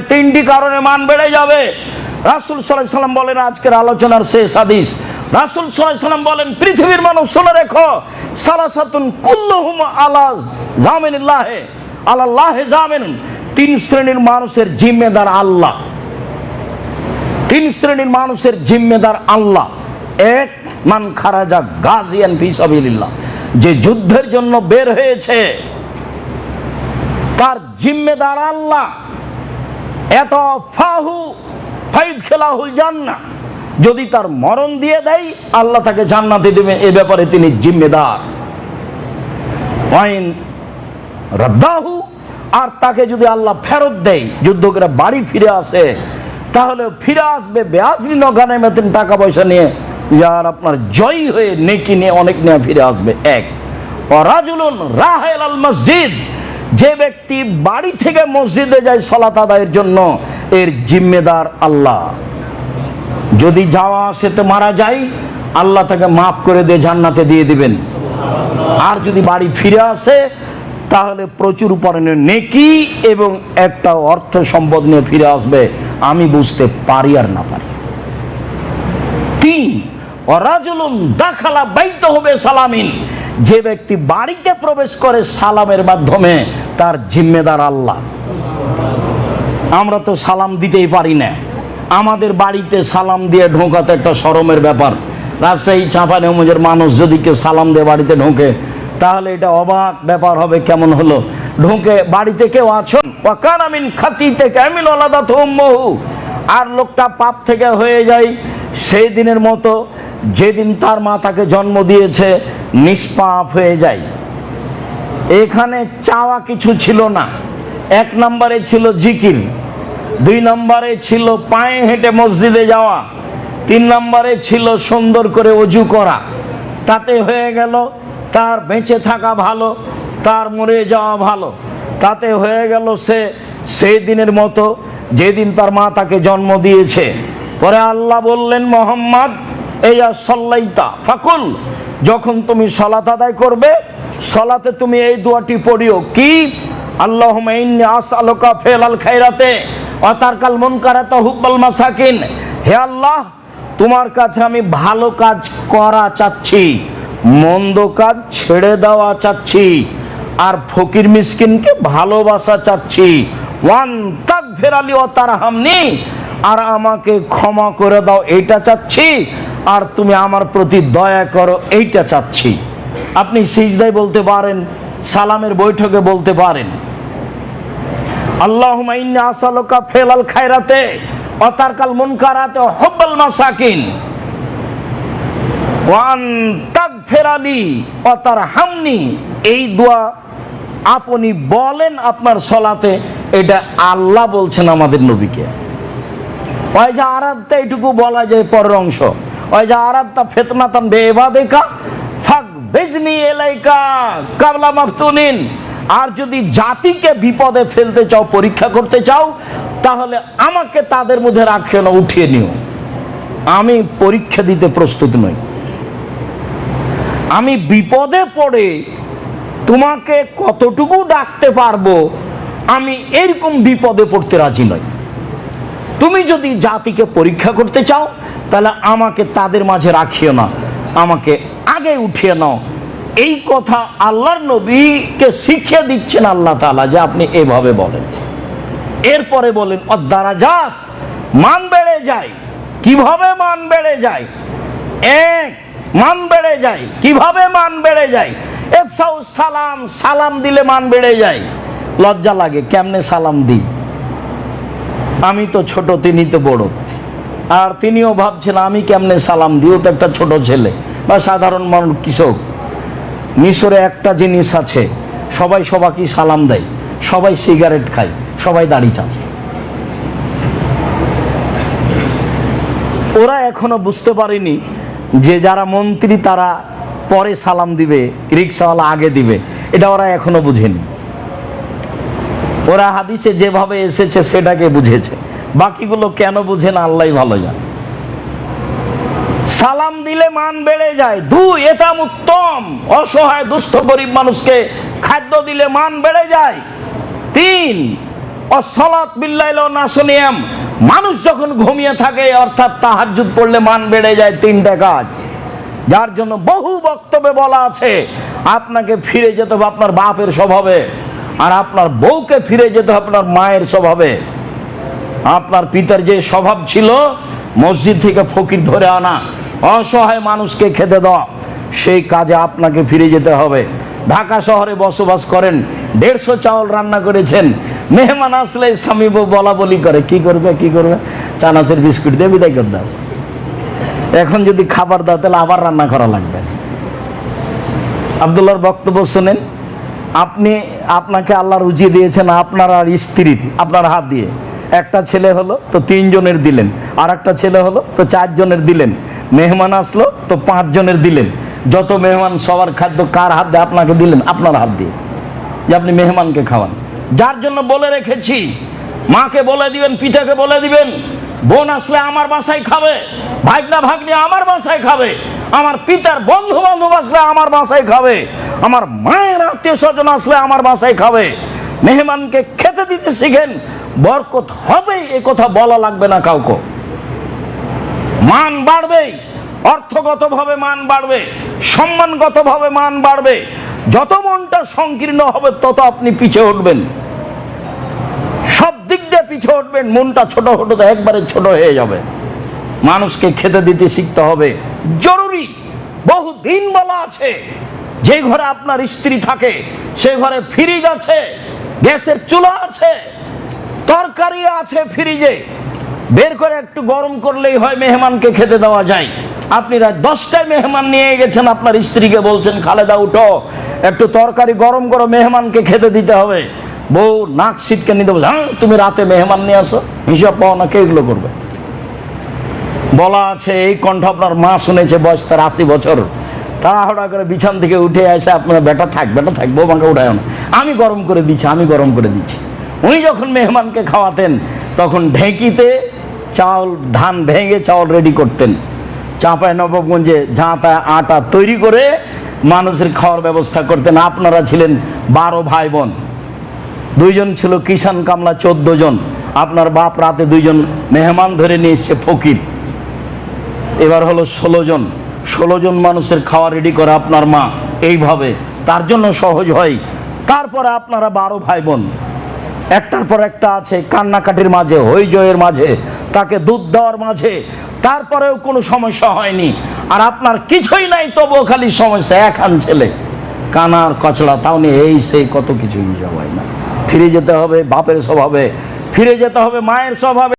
তিনটি কারণে মান বেড়ে যাবে। রাসুল সাল্লাহ সাল্লাম বলেন, আজকের আলোচনার শেষ হাদিস। রাসুল সাল্লাহ সাল্লাম বলেন, পৃথিবীর মানুষ শুনে রেখো, সালাসাতুন কুল্লুহুম আলা জামিনিল্লাহে আল্লাহ জামিন তিন শ্রেণির মানুষের জিম্মেদার আল্লাহ। তিন শ্রেণির মানুষের জিম্মেদার আল্লাহ। এক মান খারাজা গাজিয়ান ফি সাবিলিল্লাহ। যে যুদ্ধের জন্য বের হয়েছে, তার জিম্মেদার আল্লাহ। এত ফাহু ফাইদ খেলাহুল জান্না যদি তার মরণ দিয়ে দেয়, আল্লাহ তাকে জান্নাতে দেবে, এ ব্যাপারে তিনি জিম্মেদার। ওয়াইন রদ্দাহু, আর তাকে যদি আল্লাহ ফেরত দেয়, যুদ্ধ করে বাড়ি ফিরে আসে, তাহলে ফিরে আসবে বেআজরি নগানে মেতেন টাকা পয়সা নিয়ে। যার আপনার জয়ী হয়ে নেকি নিয়ে অনেক নিয়ে ফিরে আসবে। এক ও রাজুলুন রাহেল আল মসজিদ। যে ব্যক্তি বাড়ি থেকে মসজিদে যায় সলাত আদায়ের জন্য, এর জিম্মেদার আল্লাহ। যদি যাওয়া আসেতে মারা যায়, আল্লাহ তাকে মাফ করে দিয়ে জান্নাতে দিয়ে দিবেন। আর যদি বাড়ি ফিরে আসে, তাহলে প্রচুর পরিমাণে নেকি এবং একটা অর্থ সম্পদ নিয়ে ফিরে আসবে, আমি বুঝতে পারি আর না পারি। তিন অরাজুলুন দাখালা বাইতে হবে সালামিন। যে ব্যক্তি বাড়িতে প্রবেশ করে সালামের মাধ্যমে তার জিম্মেদার আল্লাহ। আমরা তো সালাম দিতেই পারি না। আমাদের বাড়িতে সালাম দিয়ে ঢোকাতে একটা শরমের ব্যাপার। রাজশাহী চাঁপা নেমুজের মানুষ যদি কেউ সালাম দিয়ে বাড়িতে ঢোকে, তাহলে এটা অবাক ব্যাপার হবে কেমন হলো। ঢোকে, বাড়িতে কেউ আছেন ওয়াকান আমিন খাতি থেকে আমিন আলাদা মহু আর লোকটা পাপ থেকে হয়ে যায়। সেই দিনের মতো যেদিন তার মা তাকে জন্ম দিয়েছে নিষ্পাপ হয়ে যায় এখানে চাওয়া কিছু ছিল না। এক নম্বরে ছিল জিকির, দুই নম্বরে ছিল পায়ে হেঁটে মসজিদে যাওয়া, তিন নম্বরে ছিল সুন্দর করে অজু করা। তাতে হয়ে গেল তার বেঁচে থাকা ভালো, তার মরে যাওয়া ভালো। তাতে হয়ে গেল সে সেই দিনের মতো যেদিন তার মা তাকে জন্ম দিয়েছে। পরে আল্লাহ বললেন, মোহাম্মদ এই সল্লাইতা, ফাকুল যখন তুমি সলাত আদায় করবে, সলাতে তুমি এই দোয়াটি পড়িও। কি? আল্লাহ আস আলোকা ফেল আল খাইরাতে অতারকাল মন কারাতা হুব্বাল মাসাকিন। হে আল্লাহ, তোমার কাছে আমি ভালো কাজ করা চাচ্ছি, মন্দ কাজ ছেড়ে দেওয়া চাচ্ছি, আর ফকির মিসকিনকে ভালোবাসা চাচ্ছি। ওয়ান তাক ফেরালি ও তার হামনি আর আমাকে ক্ষমা করে দাও এইটা চাচ্ছি। আর তুমি আমার প্রতি দয়া করো, এইটা চাচ্ছি। আপনি সিজদায় বলতে পারেন, সালামের বৈঠকে বলতে পারেন। আল্লাহ আসালকা ফেলাল খায়রাতে অতারকাল মুনকারাতে হব্বাল মাসাকিন। ওয়ান তাক ফেরালি অতার হামনি এই দোয়া আপনি বলেন আপনার সলাতে, এটা আল্লাহ বলছেন আমাদের নবীকে। ওই যে আরাধটা এইটুকু বলা যায় পরের অংশ। ওই যে বেজনি এলাইকা কাবলা মাফতুনিন। আর যদি জাতিকে বিপদে ফেলতে চাও, পরীক্ষা করতে চাও, তাহলে আমাকে তাদের মধ্যে রাখিও না, উঠিয়ে নিও। আমি পরীক্ষা দিতে প্রস্তুত নই। আমি বিপদে পড়ে তোমাকে কতটুকু ডাকতে পারব, আমি এরকম বিপদে পড়তে রাজি নই। তুমি যদি জাতিকে পরীক্ষা করতে চাও তাহলে আমাকে তাদের মাঝে রাখিও না, আমাকে আগে উঠিয়ে নাও। এই কথা আল্লাহর নবীকে শিখিয়ে দিচ্ছেন আল্লাহ তাআলা যে আপনি এভাবে বলেন। এরপরে বলেন, অদ্দারাজাত, মান বেড়ে যায়। কীভাবে মান বেড়ে যায়? এক, মান বেড়ে যায়। কীভাবে মান বেড়ে যায়? এফসাউ সালাম সালাম দিলে মান বেড়ে যায়। লজ্জা লাগে, কেমনে সালাম দিই? আমি তো ছোট, তিনি তো বড়। আর তিনিও ভাবছেন, আমি কেমনে সালাম দিও? তো একটা ছোট ছেলে বা সাধারণ মানুষ, কৃষক। মিশরে একটা জিনিস আছে, সবাই সবাইকে সালাম দেয়, সবাই সিগারেট খায়, সবাই দাড়ি চাচে ওরা এখনও বুঝতে পারেনি যে যারা মন্ত্রী, তারা পরে সালাম দিবে, রিক্সাওয়ালা আগে দিবে। এটা ওরা এখনও বুঝেনি। ওরা হাদিসে যেভাবে এসেছে, সেটাকে বুঝেছে। বাকিগুলো কেন বুঝে না আল্লাহ ভালো জানে। সালাম দিলে মান বেড়ে যায়। দুই, এটা উত্তম। অসহায়, দুস্থ, গরিব মানুষকে খাদ্য দিলে মান বেড়ে যায়। তিন অসলাত বিল্লাইল নাসনিয়াম। মানুষ যখন ঘুমিয়ে থাকে, অর্থাৎ তাহাজ্জুদ পড়লে মান বেড়ে যায় তিনটা কাজ। যার জন্য বহু বক্তব্যে বলা আছে, আপনাকে ফিরে যেতে হবে আপনার বাপের স্বভাবে, আর আপনার বউকে ফিরে যেতে হবে আপনার মায়ের স্বভাবে। আপনার পিতার যে স্বভাব ছিল, মসজিদ থেকে ফকির ধরে আনা, অসহায় মানুষকে খেতে দেওয়া, সেই কাজে আপনাকে ফিরে যেতে হবে। ঢাকা শহরে বসবাস করেন, দেড়শো চাউল রান্না করেছেন, মেহমান আসলে স্বামী বউ বলা বলি করে, কি করবে কি করবে? চানাচের বিস্কুট দিয়ে বিদায় করে দাও। এখন যদি খাবার দাও, তাহলে আবার রান্না করা লাগবে। আবদুল্লাহর বক্তব্য শোনেন, আপনি, আপনাকে আল্লাহ রুজি দিয়েছেন আপনার আর স্ত্রীর, আপনার হাত দিয়ে। একটা ছেলে হলো, তো তিনজনের দিলেন। আর একটা ছেলে হলো, তো চারজনের দিলেন। মেহমান আসলো, তো পাঁচজনের দিলেন। যত মেহমান সবার খাদ্য কার হাত দিয়ে আপনাকে দিলেন? আপনার হাত দিয়ে। যে আপনি মেহমানকে খাওয়ান। যার জন্য বলে রেখেছি, মাকে বলে দিবেন পিঠাকে বলে দিবেন, বোন আসলে আমার বাসায় খাবে ভাগনা ভাগ্নি আমার বাসায় খাবে, আমার পিতার বন্ধু বান্ধব আসলে আমার বাসায় খাবে, আমার মায়ের আত্মীয় স্বজন আসলে আমার বাসায় খাবে, মেহমানকে খেতে দিতে শিখেন বরকত হবে এ কথা বলা লাগবে না কাউকে। মান বাড়বে অর্থগতভাবে মান বাড়বে, সম্মানগতভাবে মান বাড়বে। যত মনটা সংকীর্ণ হবে, তত আপনি পিছিয়ে উঠবেন। সব দিক দিয়ে পিছিয়ে উঠবেন, মনটা ছোট হতে একবারে ছোট হয়ে যাবে। মানুষকে খেতে দিতে শিখতে হবে। জরুরি বহু দিন বলা আছে, যে ঘরে আপনার স্ত্রী থাকে, সে ঘরে ফ্রিজ আছে, গ্যাসের চুলা আছে তরকারি আছে ফ্রিজে বের করে একটু গরম করলেই হয় মেহমানকে খেতে দেওয়া যায়। আপনি রাত দশটায় মেহমান নিয়ে গেছেন, আপনার স্ত্রীকে বলছেন, খালেদা, উঠো। একটু তরকারি গরম করো, মেহমানকে খেতে দিতে হবে। বউ নাক সিটকে নিতে বলছে হ্যাঁ তুমি রাতে মেহমান নিয়ে আসো, হিসাব পাও না কে এগুলো করবে? বলা আছে, এই কণ্ঠ আপনার মা শুনেছে বয়স তার আশি বছর। তাড়াহুড়া করে বিছান থেকে উঠে আসে আপনার বেটা থাক বেটা থাক, বউ বৌমাকে উঠায় না। আমি গরম করে দিচ্ছি, আমি গরম করে দিচ্ছি। উনি যখন মেহমানকে খাওয়াতেন, তখন ঢেঁকিতে চাউল, ধান ভেঙে চাউল রেডি করতেন। চাঁপায় নবাবগঞ্জে ঝাঁটা আটা তৈরি করে মানুষের খাওয়ার ব্যবস্থা করতেন। আপনারা ছিলেন বারো ভাই বোন দুইজন ছিল কিষান কামলা চোদ্দ জন। আপনার বাপ রাতে দুইজন মেহমান ধরে নিয়ে এসছে ফকির। এবার হলো ষোলো জন। ষোলো জন মানুষের খাওয়া রেডি করে আপনার মা। এইভাবে। তার জন্য সহজ হয়। তারপরে আপনারা বারো ভাই বোন একটার পর একটা আছে কান্নাকাটির মাঝে, হইজয়ের মাঝে, তাকে দুধ দেওয়ার মাঝে, তারপরেও কোনো সমস্যা হয়নি। আর আপনার কিছুই নাই, তবুও খালি সমস্যা এখান ছেলে। কানার কচড়া তাও নিয়ে এই সেই কত কিছুই হয় না। ফিরে যেতে হবে, বাপের স্বভাবে। ফিরে যেতে হবে, মায়ের স্বভাবে।